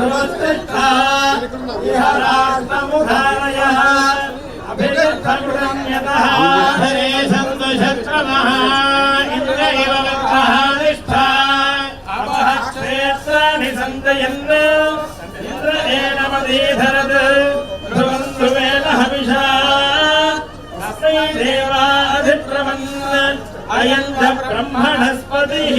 దురస్తిష్ట ఇహ రాష్ట్రముధారయ అభిగృహ్యతః హరే సంతుషక్రమః ఇంద్ర ఇవ వక్రహానిష్ట అపహ క్షేత్రాని సంతయన్న ఇంద్ర ఏనమధీధరత్. ధ్రువం ధ్రువేణ హవిషా. తస్మై దేవాధిప్రమన్ అయంత బ్రహ్మణస్పతిః.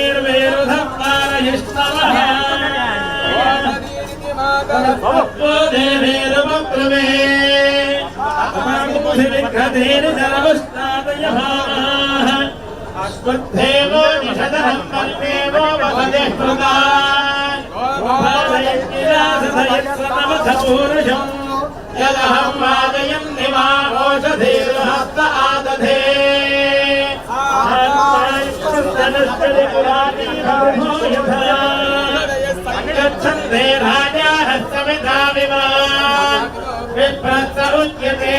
देवेरुपक्रमे अमामुधिविघ्नतेन सर्वस्तादयः अश्वत्थेवो निषदहं कल्पेवो वसते कृता पूरुषम् यदहं वादयं निवा ओषधीर्हस्त आदधे गच्छन्ते विप्रसरुच्यते